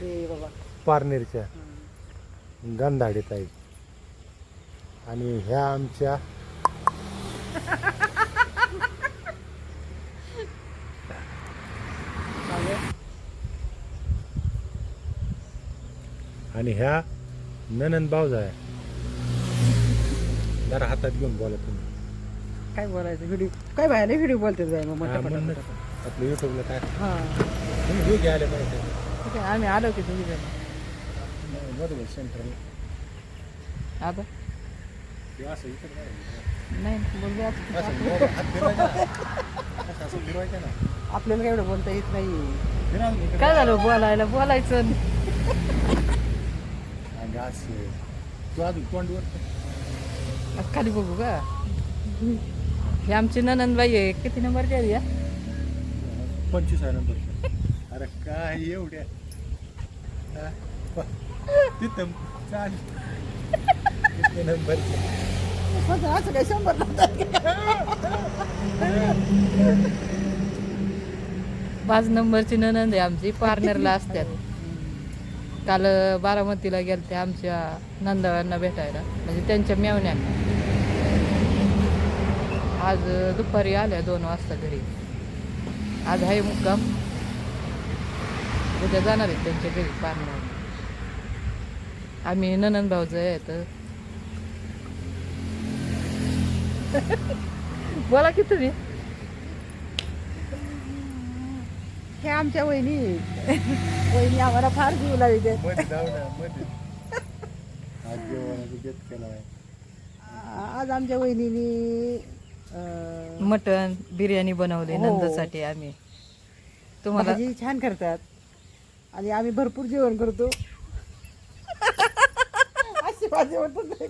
बाबा. पारनेरच्या. गंधाडीत आहेत आणि ह्या आमच्या आणि ह्या ननंद भाऊजा आहे. जरा हातात घेऊन बोला तुम्ही. काय बोलायचं? व्हिडिओ काय बायला व्हिडिओ बोलते बाय मग मोठ्या. आपलं युट्यूबला काय? हा. तुम्ही घेऊ घ्यायला पाहिजे. ठीक आहे आम्ही आलो की तुम्ही जण. बरोबर सेंटरला आता? असं इकडं काय? नाही बोलूया असं मोबाईल हात फिरवायचा ना. असं असं फिरवायचं ना. आपल्याला काय एवढं बोलता येत नाही? फिरवा ना इकडं. काय झालं बोलायला? बोलायचं आणि असं. तू अजून खाली बघू का? ही आमची ननंदबाई आहे. किती नंबरची आहे या? पंचवीस आहे नंबर. अरे काय एवढ्या? तिथं चाल. किती नंबर असं काय शंभर पाच नंबरची ननंद आहे आमची पार्लरला असतात काल बारामतीला गेलते आमच्या नंदावांना भेटायला. म्हणजे त्यांच्या मेवण्यांना आज दुपारी आल्या दोन वाजता घरी. आज आहे मुक्काम. उद्या जाणार आहेत त्यांच्या घरी पार्लर आम्ही ननंद भाऊज आहेत बोला की तुम्ही. हे आमच्या वहिनी. वहिनी आम्हाला फार जीव ना मध्ये. आज आमच्या वहिनीने मटन बिर्याणी बनवली हो. नंदसाठी आम्ही. तुम्हाला छान करतात. आणि आम्ही भरपूर जेवण करतो. अशी भाजी वाटत नाही